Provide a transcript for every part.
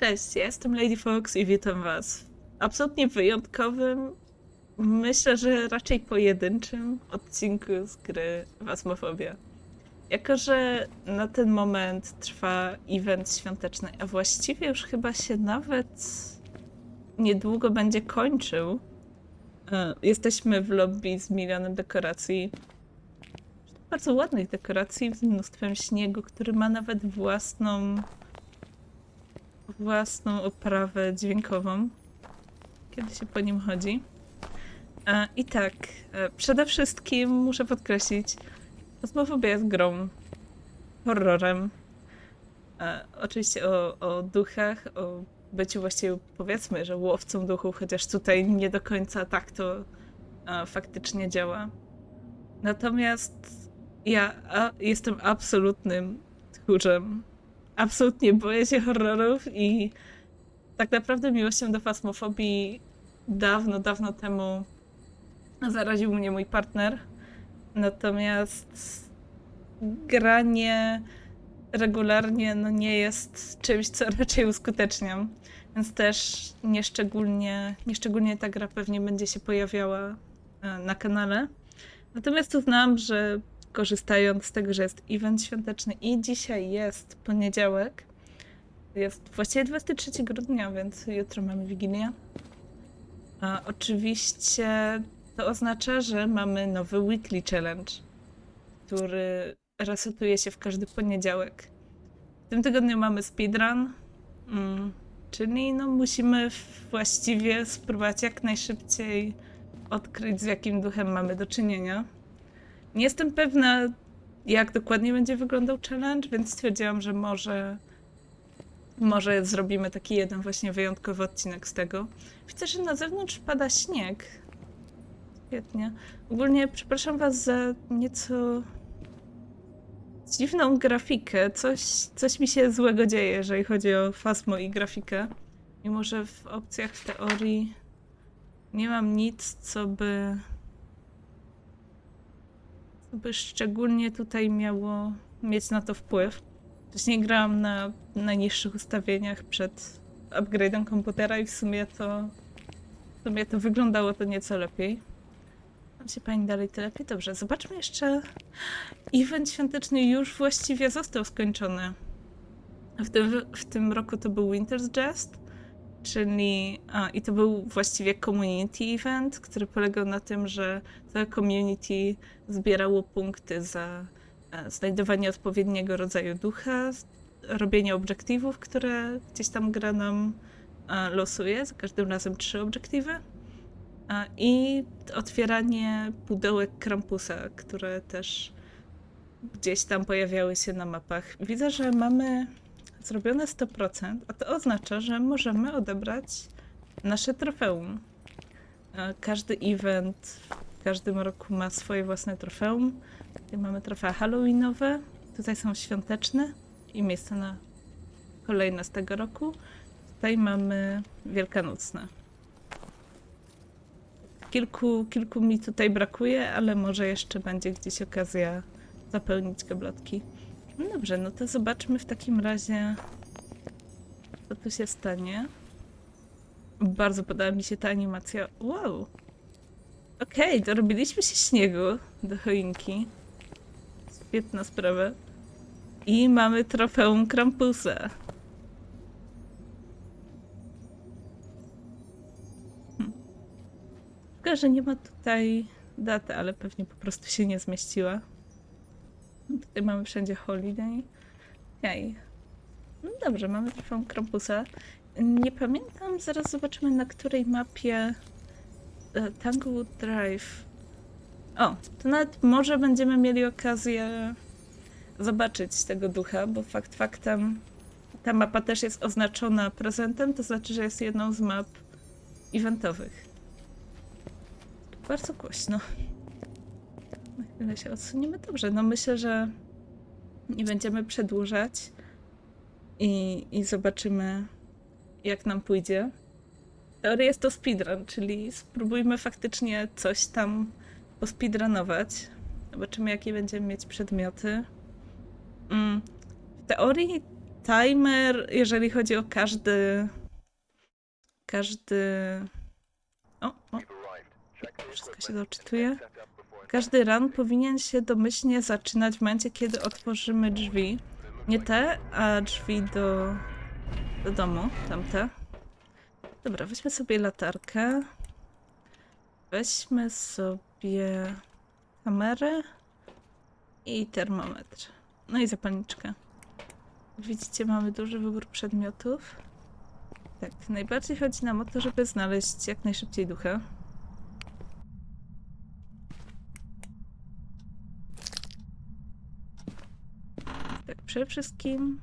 Cześć, ja jestem Lady Fox i witam Was w absolutnie wyjątkowym, myślę, że raczej pojedynczym odcinku z gry Wasmofobia. Jako, że na ten moment trwa event świąteczny, a właściwie już chyba się nawet niedługo będzie kończył, e, jesteśmy w lobby z milionem dekoracji. Bardzo ładnych dekoracji z mnóstwem śniegu, który ma nawet własną własną oprawę dźwiękową, kiedy się po nim chodzi. E, I tak, e, przede wszystkim muszę podkreślić, Phasmophobia jest grą, horrorem. E, Oczywiście o, o duchach, o byciu właściwie powiedzmy, że łowcą duchów, chociaż tutaj nie do końca tak to faktycznie działa. Natomiast ja jestem absolutnym tchórzem absolutnie boję się horrorów i tak naprawdę miłością do fasmofobii dawno, dawno temu zaraził mnie mój partner. Natomiast granie regularnie no nie jest czymś, co raczej uskuteczniam. Więc też nieszczególnie, nieszczególnie ta gra pewnie będzie się pojawiała e, na kanale. Natomiast uznałam, że korzystając z tego, że jest event świąteczny i dzisiaj jest poniedziałek, jest właściwie 23 grudnia, więc jutro mamy Wigilię. A oczywiście to oznacza, że mamy nowy weekly challenge, który resetuje się w każdy poniedziałek. W tym tygodniu mamy speedrun, mm, czyli no musimy właściwie spróbować jak najszybciej odkryć, z jakim duchem mamy do czynienia. Nie jestem pewna, jak dokładnie będzie wyglądał challenge, więc stwierdziłam, że może, może zrobimy taki jeden właśnie wyjątkowy odcinek z tego. Widzę, że na zewnątrz pada śnieg. Świetnie. Ogólnie przepraszam Was za nieco dziwną grafikę. Coś, coś mi się złego dzieje, jeżeli chodzi o fasmo i grafikę. Mimo, że w opcjach w teorii nie mam nic, co by co by szczególnie tutaj miało mieć na to wpływ. Wcześniej grałam na najniższych ustawieniach przed upgrade'em komputera i w sumie to w sumie to wyglądało to nieco lepiej. Mam się pani dalej to lepiej? Dobrze, zobaczmy jeszcze. Event świąteczny już właściwie został skończony. W tym, w tym roku to był Winter's Jest, czyli a, i to był właściwie community event, który polegał na tym, że całe community zbierało punkty za e, znajdowanie odpowiedniego rodzaju ducha, robienie obiektywów, które gdzieś tam gra nam e, losuje, za każdym razem trzy obiektywy i otwieranie pudełek Krampusa, które też gdzieś tam pojawiały się na mapach. Widzę, że mamy zrobione 100%, a to oznacza, że możemy odebrać nasze trofeum. E, Każdy event w każdym roku ma swoje własne trofeum. Tutaj mamy trofea halloweenowe, tutaj są świąteczne i miejsce na kolejne z tego roku. Tutaj mamy wielkanocne. Kilku, kilku mi tutaj brakuje, ale może jeszcze będzie gdzieś okazja zapełnić gablotki. No dobrze, no to zobaczmy w takim razie, co tu się stanie. Bardzo podoba mi się ta animacja. Wow! Okej, dorobiliśmy się śniegu do choinki. Świetna sprawa. I mamy trofeum Krampusa. Hm. Że nie ma tutaj daty, ale pewnie po prostu się nie zmieściła. Tutaj mamy wszędzie holiday. Okej. No dobrze, mamy trofeum Krampusa. Nie pamiętam, zaraz zobaczymy na której mapie e, Tanglewood Drive. O, to nawet może będziemy mieli okazję zobaczyć tego ducha, bo fakt faktem ta mapa też jest oznaczona prezentem, to znaczy, że jest jedną z map eventowych. Bardzo głośno. Na się odsuniemy. Dobrze, no myślę, że nie będziemy przedłużać i, i zobaczymy, jak nam pójdzie. W teorii jest to speedrun, czyli spróbujmy faktycznie coś tam pospeedrunować. Zobaczymy, jakie będziemy mieć przedmioty. Mm, w teorii timer, jeżeli chodzi o każdy. Każdy. O, o. Wszystko się doczytuje. Każdy run powinien się domyślnie zaczynać w momencie, kiedy otworzymy drzwi. Nie te, a drzwi do, do domu, tamte. Dobra, weźmy sobie latarkę. Weźmy sobie kamerę i termometr. No i zapalniczkę. Widzicie, mamy duży wybór przedmiotów. Tak, najbardziej chodzi nam o to, żeby znaleźć jak najszybciej ducha. Przede wszystkim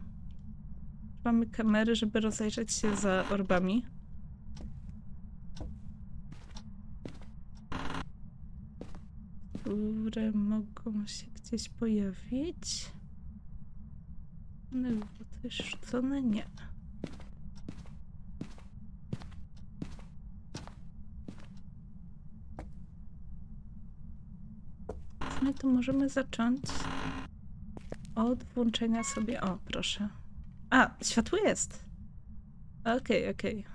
mamy kamery, żeby rozejrzeć się za orbami. Które mogą się gdzieś pojawić. One zostały rzucone? Nie. My to możemy zacząć od włączenia sobie. O, proszę. A, światło jest. Okej, okej.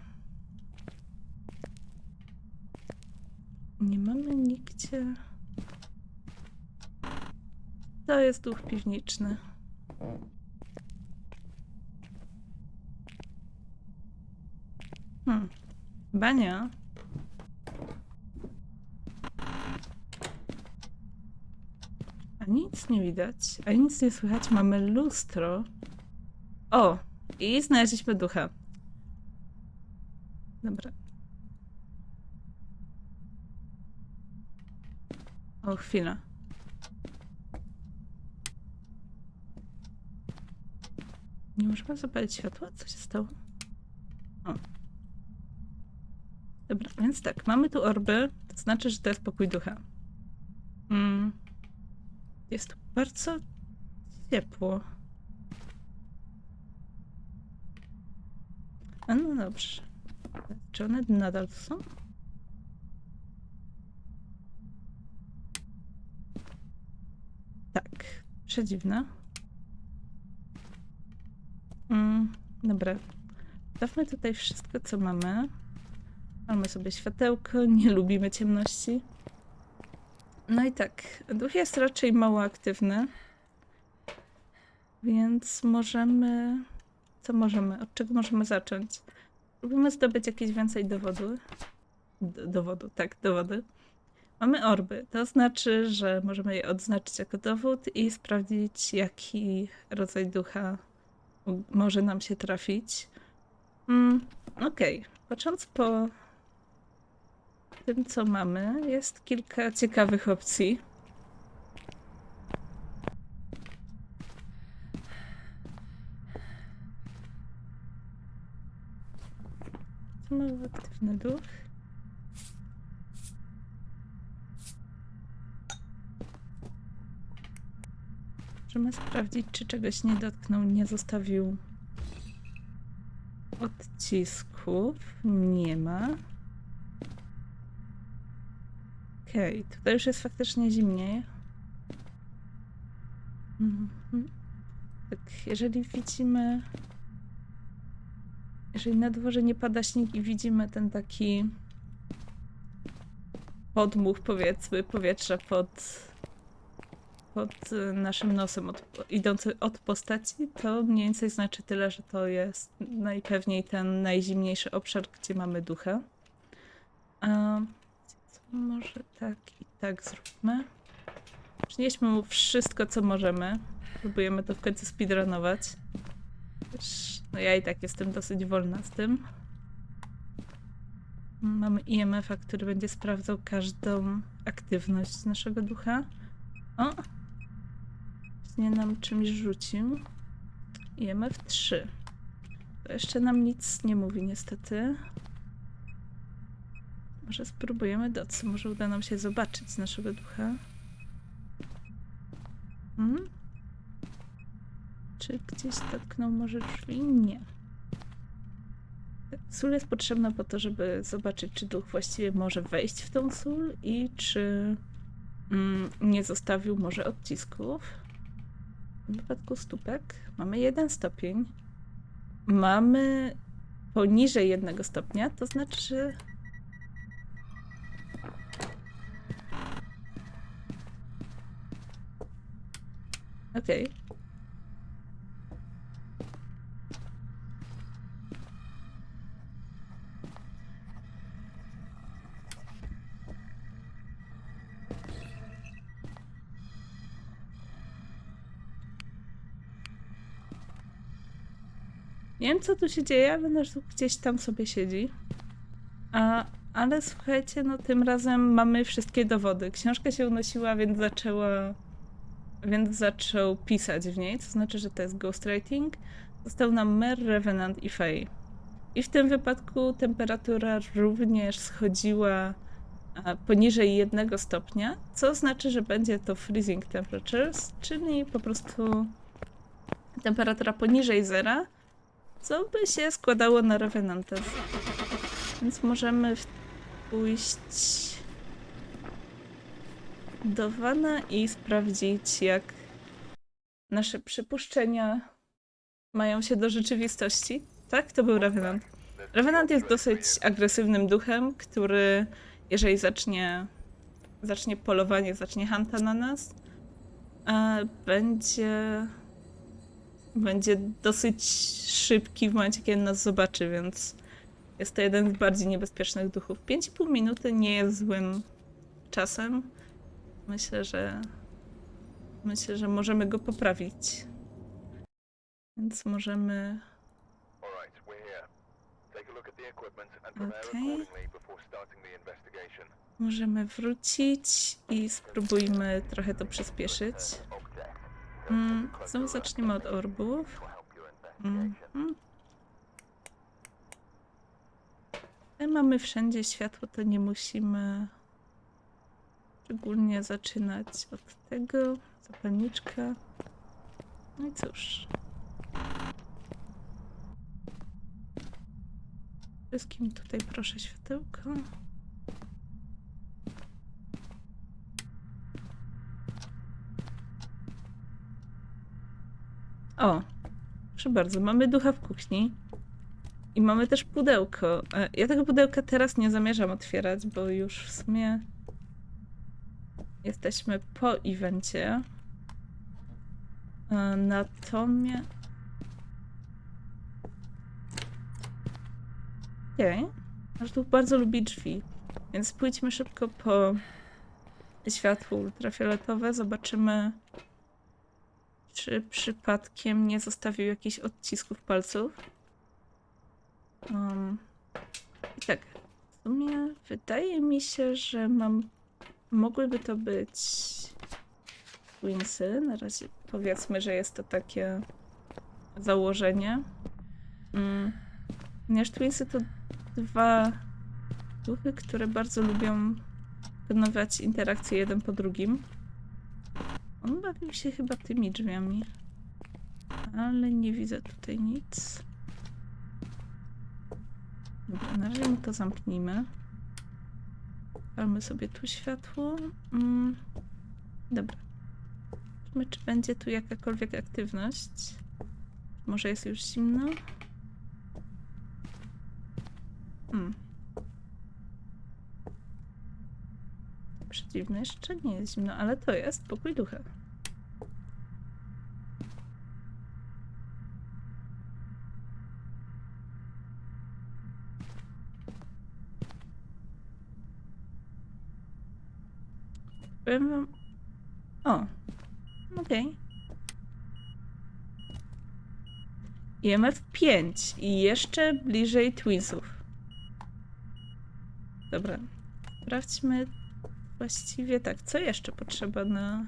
Nie mamy nigdzie. To jest duch piwniczny. Hmm. Bania. Nic nie widać, a nic nie słychać. Mamy lustro. O! I znaleźliśmy ducha. Dobra. O, chwila. Nie możemy zapalić światła? Co się stało? O. Dobra, więc tak, mamy tu orby, to znaczy, że to jest pokój ducha. Mm. Jest bardzo ciepło. A no dobrze. Czy one nadal są? Tak, przedziwne. Mm, dobra. Dawmy tutaj wszystko, co mamy. Mamy sobie światełko, nie lubimy ciemności. No i tak, duch jest raczej mało aktywny. Więc możemy. Co możemy? Od czego możemy zacząć? Próbujemy zdobyć jakieś więcej dowodu. D dowodu, tak, dowody. Mamy orby. To znaczy, że możemy je odznaczyć jako dowód i sprawdzić, jaki rodzaj ducha może nam się trafić. Mm, Okej, patrząc po tym, co mamy, jest kilka ciekawych opcji. Mamy aktywny duch. Możemy sprawdzić, czy czegoś nie dotknął, nie zostawił odcisków. Nie ma. Okej, tutaj już jest faktycznie zimniej. Mhm. Tak, jeżeli widzimy. Jeżeli na dworze nie pada śnieg i widzimy ten taki podmuch, powiedzmy, powietrza pod, pod y, naszym nosem, od, idący od postaci, to mniej więcej znaczy tyle, że to jest najpewniej ten najzimniejszy obszar, gdzie mamy ducha. Co może tak i tak zróbmy. Przynieśmy mu wszystko, co możemy. Próbujemy to w końcu speedrunować. No ja i tak jestem dosyć wolna z tym. Mamy IMF-a, który będzie sprawdzał każdą aktywność naszego ducha. O! Nie nam czymś rzucił. IMF 3. To jeszcze nam nic nie mówi niestety. Może spróbujemy docy. Może uda nam się zobaczyć naszego ducha. Hmm? Czy gdzieś dotknął może drzwi? Nie. Sól jest potrzebna po to, żeby zobaczyć, czy duch właściwie może wejść w tą sól i czy mm, nie zostawił może odcisków. W wypadku stópek mamy jeden stopień. mamy poniżej jednego stopnia, to znaczy. Okej. Nie wiem, co tu się dzieje, ale nasz duch gdzieś tam sobie siedzi. A, ale słuchajcie, no tym razem mamy wszystkie dowody. Książka się unosiła, więc zaczęła. Więc zaczął pisać w niej, co znaczy, że to jest ghostwriting. Został nam Mer, Revenant i Faye. I w tym wypadku temperatura również schodziła poniżej jednego stopnia, co znaczy, że będzie to freezing temperatures, czyli po prostu temperatura poniżej zera, co by się składało na Revenanta. Więc możemy pójść do Wana i sprawdzić, jak nasze przypuszczenia mają się do rzeczywistości. Tak, to był Revenant. Revenant jest dosyć agresywnym duchem, który jeżeli zacznie, zacznie polowanie, zacznie hanta na nas, e, będzie będzie dosyć szybki w momencie, kiedy nas zobaczy, więc jest to jeden z bardziej niebezpiecznych duchów. 5,5 minuty nie jest złym czasem. Myślę, że myślę, że możemy go poprawić. Więc możemy. Okay. Możemy wrócić i spróbujmy trochę to przyspieszyć. Mm, znowu zaczniemy od orbów. Mhm. My mamy wszędzie światło, to nie musimy szczególnie zaczynać od tego. Zapalniczka. No i cóż. Wszystkim tutaj proszę światełko. O, proszę bardzo, mamy ducha w kuchni. I mamy też pudełko. E, Ja tego pudełka teraz nie zamierzam otwierać, bo już w sumie jesteśmy po evencie. E, Natomiast. Okej. Nasz duch bardzo lubi drzwi. Więc pójdźmy szybko po światło ultrafioletowe. Zobaczymy, czy przypadkiem nie zostawił jakichś odcisków palców. Um, I tak, w sumie wydaje mi się, że mam. Mogłyby to być Twinsy. Na razie powiedzmy, że jest to takie założenie. Mm. Ponieważ Twinsy to dwa duchy, które bardzo lubią wykonywać interakcje jeden po drugim. On bawił się chyba tymi drzwiami. Ale nie widzę tutaj nic. Dobra, na razie to zamknijmy. Palmy sobie tu światło. Mm. Dobra. Zobaczmy, czy będzie tu jakakolwiek aktywność. Może jest już zimno? Hmm. Przeciwne jeszcze nie jest zimno, ale to jest pokój ducha. Powiem wam... O, okej. IMF 5 i jeszcze bliżej Twinsów. Dobra, sprawdźmy właściwie tak, co jeszcze potrzeba na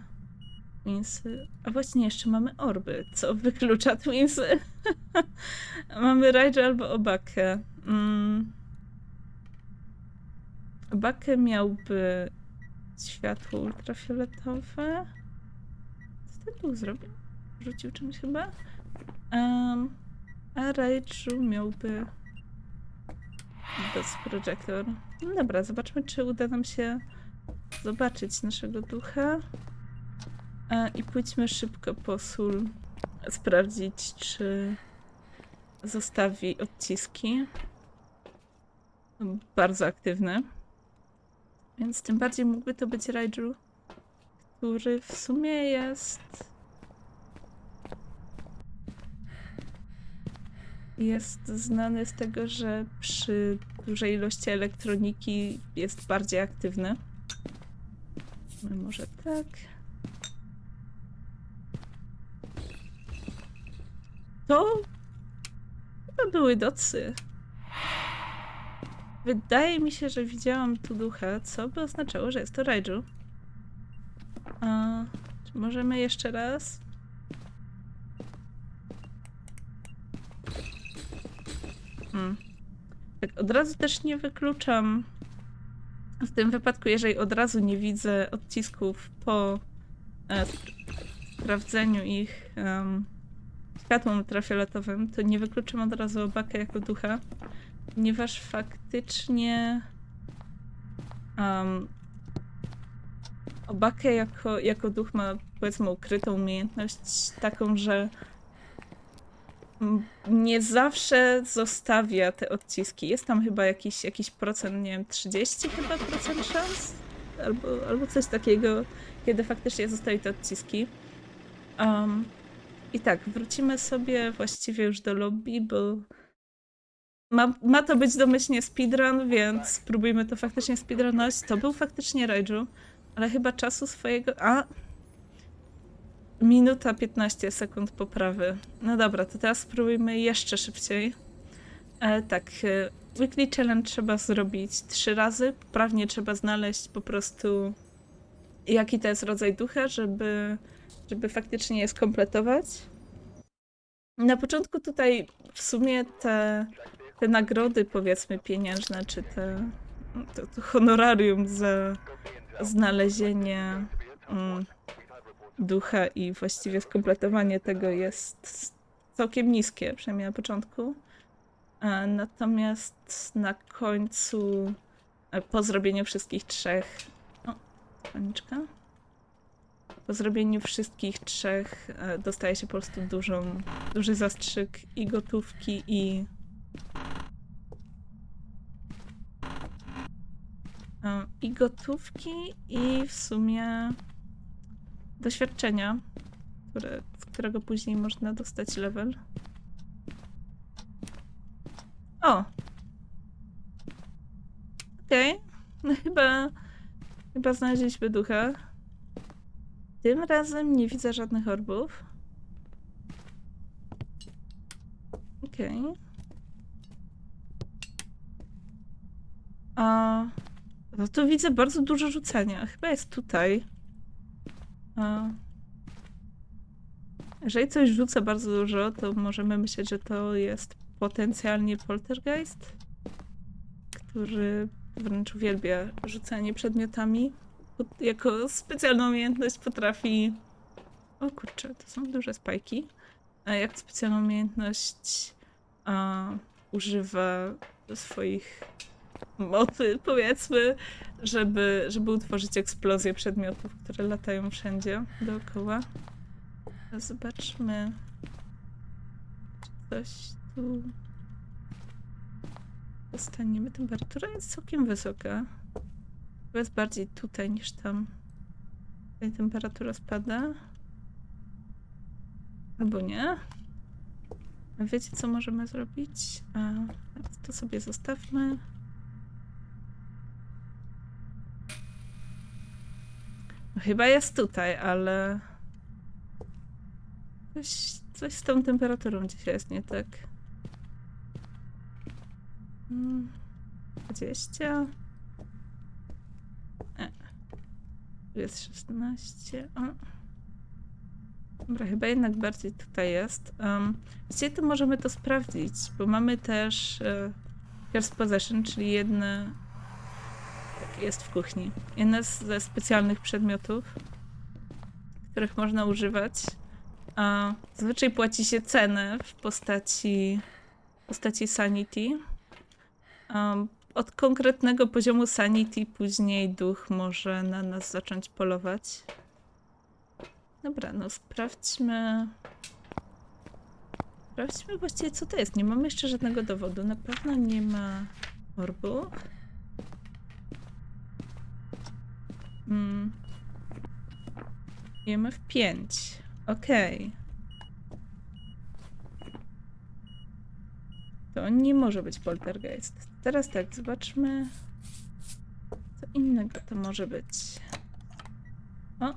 Twinsy? A właśnie jeszcze mamy orby, co wyklucza Twinsy. mamy Raja albo Obakę. Mm. Obakę miałby światło ultrafioletowe. Co ten tu zrobił? Rzucił czymś chyba? Um, a Raju miałby bez projektor. No dobra, zobaczmy, czy uda nam się zobaczyć naszego ducha. E, I pójdźmy szybko po sól sprawdzić, czy zostawi odciski. Bardzo aktywny. Więc tym bardziej mógłby to być Raiju, który w sumie jest. Jest znany z tego, że przy dużej ilości elektroniki jest bardziej aktywny. No Może tak. To chyba były docy. Wydaje mi się, że widziałam tu ducha, co by oznaczało, że jest to Raiju. A, czy możemy jeszcze raz? Hmm. Tak, od razu też nie wykluczam. W tym wypadku, jeżeli od razu nie widzę odcisków po e, sp- sprawdzeniu ich um, światłem ultrafioletowym, to nie wykluczam od razu obakę jako ducha, ponieważ faktycznie um, jako, jako duch ma powiedzmy ukrytą umiejętność taką, że nie zawsze zostawia te odciski. Jest tam chyba jakiś, jakiś procent, nie wiem, 30 chyba procent szans? Albo, albo coś takiego, kiedy faktycznie zostawi te odciski. Um, I tak, wrócimy sobie właściwie już do lobby, bo ma, ma to być domyślnie speedrun, więc spróbujmy to faktycznie speedrunować. To był faktycznie Raiju, ale chyba czasu swojego... A! Minuta 15 sekund poprawy. No dobra, to teraz spróbujmy jeszcze szybciej. E, tak, e, weekly challenge trzeba zrobić trzy razy. Poprawnie trzeba znaleźć po prostu jaki to jest rodzaj ducha, żeby, żeby faktycznie je skompletować. Na początku tutaj w sumie te, te nagrody, powiedzmy, pieniężne, czy te to, to honorarium za znalezienie mm, ducha i właściwie skompletowanie tego jest całkiem niskie, przynajmniej na początku. E, Natomiast na końcu, e, po zrobieniu wszystkich trzech. O, paniczka. Po zrobieniu wszystkich trzech e, dostaje się po prostu dużą, duży zastrzyk i gotówki, i. e, I gotówki, i w sumie doświadczenia, które, którego później można dostać level. O! Okej. No chyba... Chyba znaleźliśmy ducha. Tym razem nie widzę żadnych orbów. Okej. A... No tu widzę bardzo dużo rzucenia. Chyba jest tutaj. A... Jeżeli coś rzuca bardzo dużo, to możemy myśleć, że to jest potencjalnie poltergeist, który wręcz uwielbia rzucanie przedmiotami. Jako specjalną umiejętność potrafi. O kurczę, to są duże spajki. A jak specjalną umiejętność a, używa swoich mocy, powiedzmy, żeby, żeby utworzyć eksplozję przedmiotów, które latają wszędzie dookoła. Zobaczmy, czy coś tu dostaniemy. Temperatura jest całkiem wysoka. Chyba jest bardziej tutaj niż tam. Tutaj temperatura spada. Albo nie. Wiecie, co możemy zrobić? A, to sobie zostawmy. Chyba jest tutaj, ale... Coś, coś z tą temperaturą dzisiaj jest nie tak. Mm, 20. E. Tu jest 16. O. Dobra, chyba jednak bardziej tutaj jest. Um, dzisiaj to możemy to sprawdzić, bo mamy też e, First Possession, czyli jedne. Jest w kuchni. Jedne z- ze specjalnych przedmiotów, których można używać. A zazwyczaj płaci się cenę w postaci, w postaci sanity. Od konkretnego poziomu sanity później duch może na nas zacząć polować. Dobra, no sprawdźmy. Sprawdźmy właściwie, co to jest. Nie mamy jeszcze żadnego dowodu. Na pewno nie ma orbów. Mm. IMF 5. Okej. To nie może być poltergeist. Teraz tak, zobaczmy. Co innego to może być. O!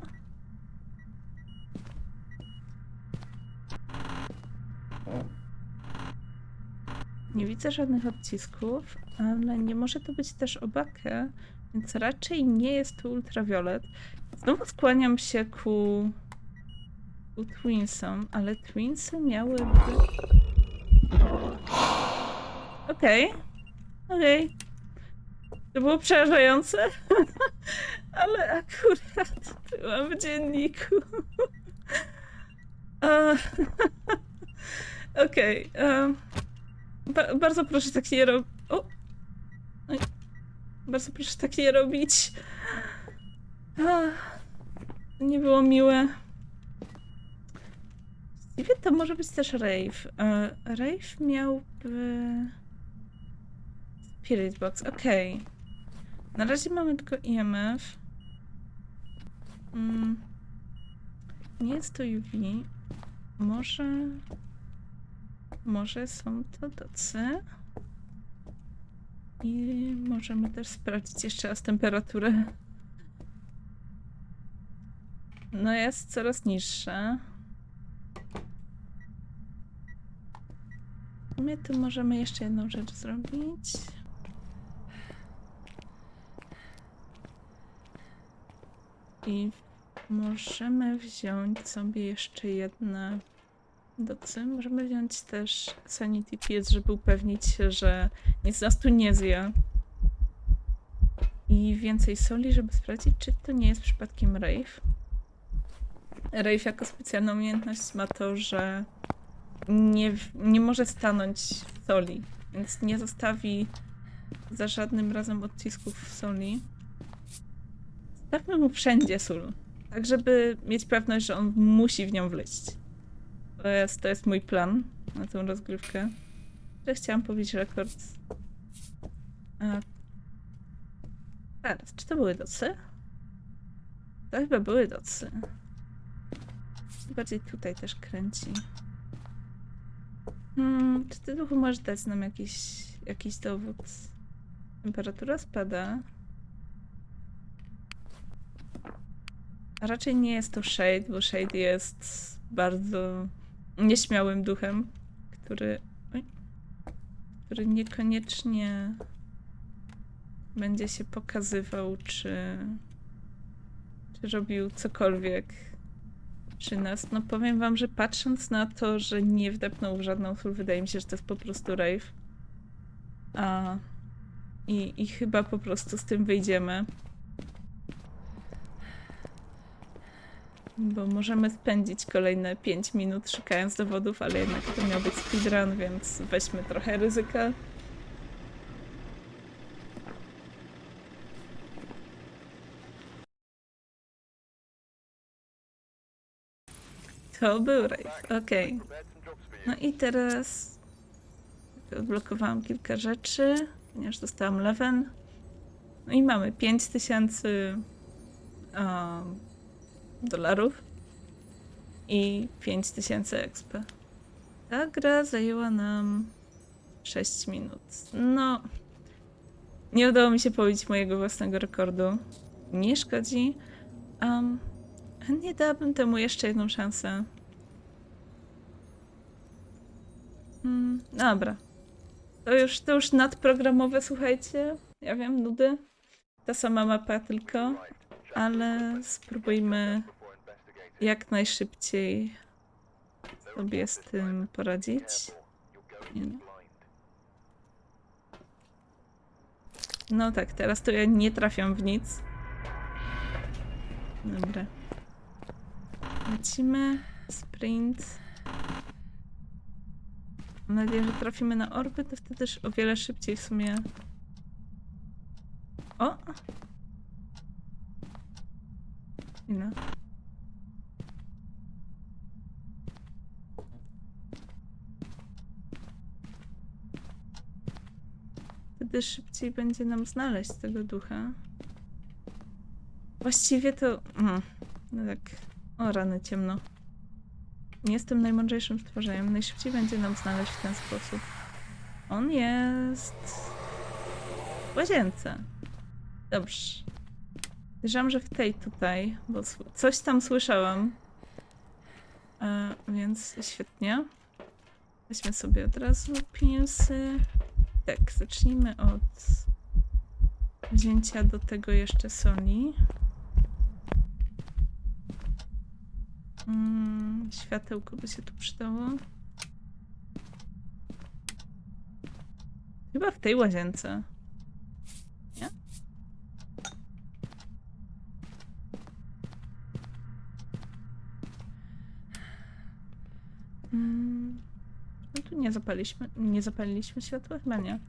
Nie widzę żadnych odcisków, ale nie może to być też obake, więc raczej nie jest to ultrawiolet. Znowu skłaniam się ku, ku Twinsom, ale Twinsy miałyby... Okej, okej. To było przerażające, ale akurat byłam w dzienniku. Okej. em, ba- bardzo proszę tak nie robić. Bardzo proszę tak nie robić. Nie było miłe. Właściwie to może być też Rave. E, Rave miałby... Spirit Box, okej. Na razie mamy tylko IMF. Mm. Nie jest to UV. Może... Może są to docy. I możemy też sprawdzić jeszcze raz temperaturę. No jest coraz niższa. My tu możemy jeszcze jedną rzecz zrobić. I możemy wziąć sobie jeszcze jedne docy. Możemy wziąć też Sanity Piece, żeby upewnić się, że nic nas tu nie zje. I więcej soli, żeby sprawdzić, czy to nie jest przypadkiem Rave. Rave jako specjalną umiejętność ma to, że nie, nie może stanąć w soli, więc nie zostawi za żadnym razem odcisków soli. Stawmy mu wszędzie sól, tak żeby mieć pewność, że on musi w nią wleść. To jest, to jest mój plan na tę rozgrywkę. Że chciałam pobić rekord. A... Teraz, czy to były docy? To chyba były docy. Bardziej tutaj też kręci. Hmm, czy ty duchu możesz dać nam jakiś, jakiś dowód? Temperatura spada. A raczej nie jest to Shade, bo Shade jest bardzo nieśmiałym duchem, który, który niekoniecznie będzie się pokazywał, czy, czy robił cokolwiek przy nas. No powiem wam, że patrząc na to, że nie wdepnął w żadną sól, wydaje mi się, że to jest po prostu rave. A, i, I chyba po prostu z tym wyjdziemy. Bo możemy spędzić kolejne 5 minut szukając dowodów, ale jednak to miał być speedrun, więc weźmy trochę ryzyka. To był rave, okej. You. No i teraz odblokowałam kilka rzeczy, ponieważ dostałam lewen. No i mamy 5000 um, dolarów i 5000 XP. Ta gra zajęła nam 6 minut. No, nie udało mi się pobić mojego własnego rekordu. Nie szkodzi. Um, nie dałabym temu jeszcze jedną szansę. Mm, dobra. To już, to już nadprogramowe, słuchajcie. Ja wiem, nudy. Ta sama mapa tylko, ale spróbujmy. Jak najszybciej sobie z tym poradzić. Nie no. No tak, teraz to ja nie trafiam w nic. Dobra. Lecimy. Sprint. Mam nadzieję, że trafimy na orby, to wtedy też o wiele szybciej w sumie. O! No. Wtedy szybciej będzie nam znaleźć tego ducha. Właściwie to... Mm, no tak... O, rany ciemno. Nie jestem najmądrzejszym stworzeniem. Najszybciej będzie nam znaleźć w ten sposób. On jest... w łazience. Dobrze. Wierzam, że w tej tutaj, bo coś tam słyszałam. E, więc świetnie. Weźmy sobie od razu pilsy. Tak, zacznijmy od wzięcia do tego jeszcze soli. Mm, światełko by się tu przydało. Chyba w tej łazience. Nie? Mm, no tu nie zapaliśmy, nie zapaliliśmy światła? Chyba nie.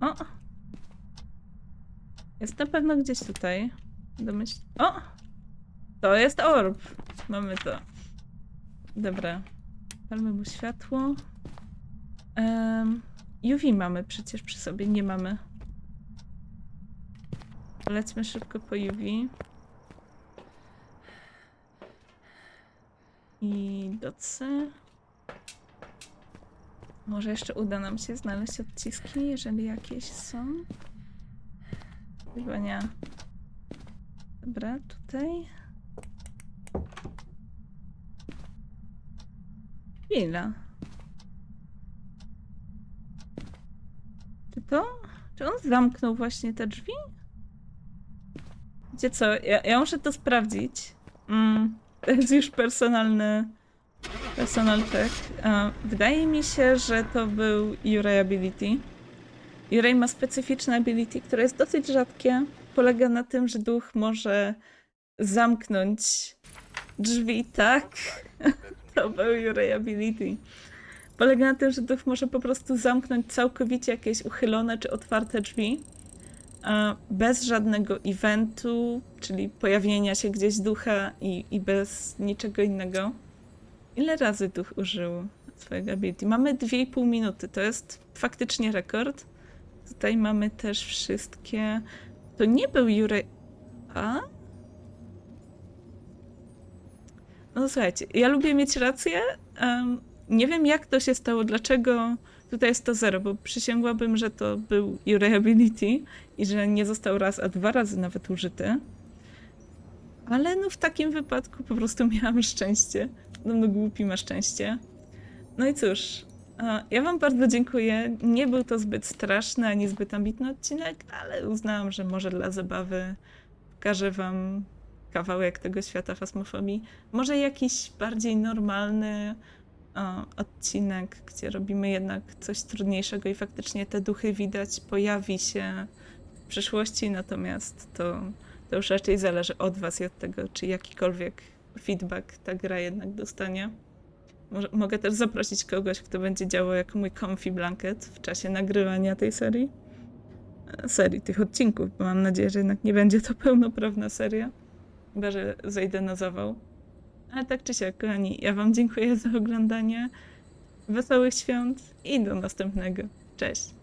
O! Jest na pewno gdzieś tutaj. Domyśl... O! To jest orb. Mamy to. Dobra. Palmy mu światło. Um, UV mamy przecież przy sobie. Nie mamy. Lećmy szybko po UV. I docy. Może jeszcze uda nam się znaleźć odciski, jeżeli jakieś są. Chyba nie. Dobra, tutaj. Chwila. Czy to? Czy on zamknął właśnie te drzwi? Wiecie co, ja, ja muszę to sprawdzić. Mm, to jest już personalny personal. E, Wydaje mi się, że to był Uray ability. Uray ma specyficzne ability, które jest dosyć rzadkie. Polega na tym, że duch może zamknąć drzwi tak. To był Uray ability. Polega na tym, że duch może po prostu zamknąć całkowicie jakieś uchylone czy otwarte drzwi bez żadnego eventu, czyli pojawienia się gdzieś ducha i, i bez niczego innego. Ile razy duch użył swojego ability? Mamy 2,5 minuty, to jest faktycznie rekord. Tutaj mamy też wszystkie. To nie był Jurej. A? No słuchajcie, ja lubię mieć rację. em, nie wiem jak to się stało, dlaczego tutaj jest to zero, bo przysięgłabym, że to był Jurej ability i że nie został raz, a dwa razy nawet użyty. Ale no w takim wypadku po prostu miałam szczęście. No, no głupi ma szczęście. No i cóż, ja wam bardzo dziękuję. Nie był to zbyt straszny ani zbyt ambitny odcinek, ale uznałam, że może dla zabawy pokażę wam kawałek tego świata fasmofobii. Może jakiś bardziej normalny odcinek, gdzie robimy jednak coś trudniejszego i faktycznie te duchy widać, pojawi się w przyszłości, natomiast to to już raczej zależy od Was i od tego, czy jakikolwiek feedback ta gra jednak dostanie. Może, mogę też zaprosić kogoś, kto będzie działał jako mój comfy blanket w czasie nagrywania tej serii. E, Serii, tych odcinków, bo mam nadzieję, że jednak nie będzie to pełnoprawna seria. Chyba, że zejdę na zawał. Ale tak czy siak, kochani, ja Wam dziękuję za oglądanie. Wesołych świąt i do następnego. Cześć!